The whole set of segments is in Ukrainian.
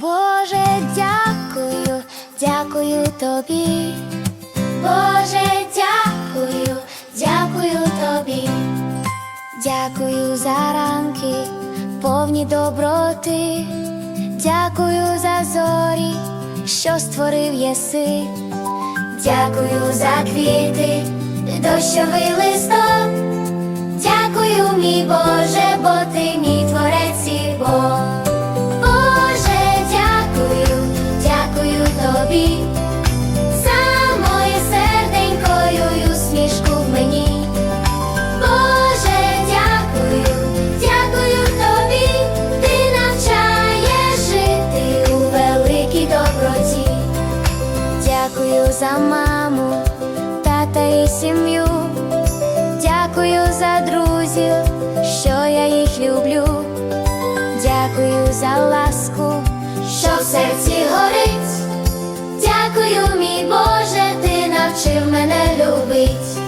Боже, дякую, дякую тобі. Боже, дякую, дякую тобі. Дякую за ранки, повні доброти. Дякую за зорі, що створив єси. Дякую за квіти, дощовий листок. Дякую за маму, тата і сім'ю. Дякую за друзів, що я їх люблю. Дякую за ласку, що в серці горить. Дякую, мій Боже, ти навчив мене любить.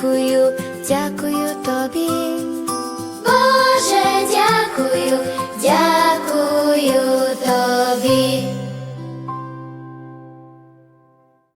дякую, дякую тобі, Боже, дякую, дякую.